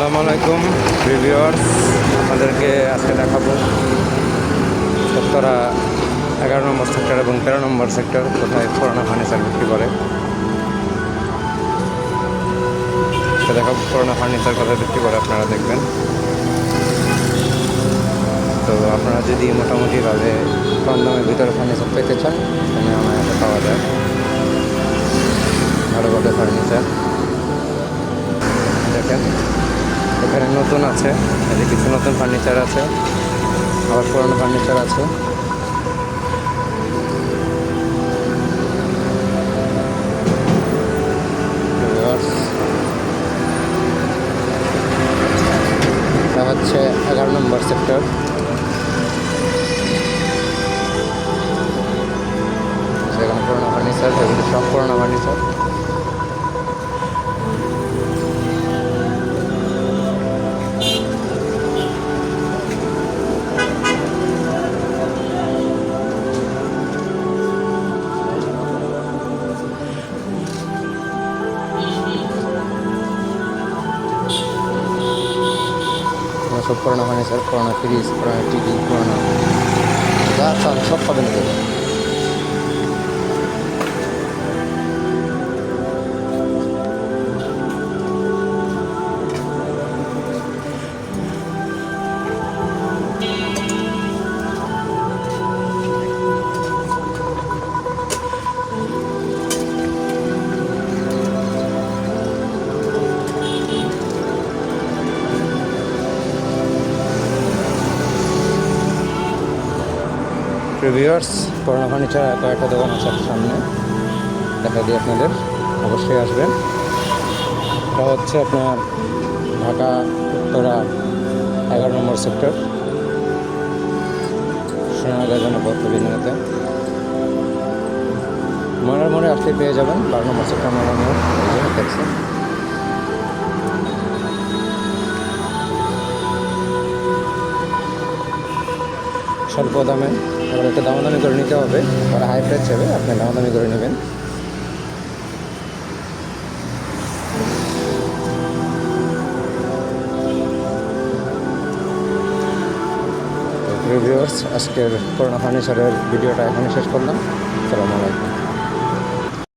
আসসালামু আলাইকুম রিভিউয়ার্স আপনাদেরকে আজকে দেখাবো সত্তরা এগারো নম্বর সেক্টর এবং তেরো নম্বর সেক্টর কোথায় করোনা ফার্নিচার বিক্রি করে। দেখাবো করোনা ফার্নিচার কোথায় বিক্রি করে, আপনারা দেখবেন। তো আপনারা যদি মোটামুটিভাবে কম দামের ভিতরে ফার্নিচার পেতে চান, তাহলে আমার কাছে পাওয়া যায়। ভালো ফার্নিচার দেখেন। এখানে নতুন আছে, এই কিছু নতুন ফার্নিচার আছে, আবার পুরনো ফার্নিচার আছে। হচ্ছে এগারো নম্বর সেক্টর। সেখানে পুরোনো ফার্নিচার, এগুলো সব পুরোনো ফার্নিচার। সব পুরোনো ফার্নিচার পুরোনো ফ্রিজ পুরোনো টিভি পুরোনো। যা সব পাবেন এখানে রিভিউয়ার্স করোনা ফার্নিচার, কয়েকটা দোকান আছে সামনে। দেখা দিই আপনাদের। অবশ্যই আসবেন। এটা হচ্ছে আপনার ঢাকা, উত্তরা, এগারো নম্বর সেক্টর। সোনাগা জনপথ রবীন্দ্রনাথে মনের মনে আসলে পেয়ে যাবেন। বারো নম্বর সেক্টর মনের মনে। দেখছেন। স্বল্প দামে দাম দামাদামি করে নিতে হবে। আর হাই প্রাইস হবে আপনি দামাদামি করে নেবেন। আজকের করোনা ফার্নিচারের ভিডিওটা এখানে শেষ করলাম। সালামু আলাইকুম।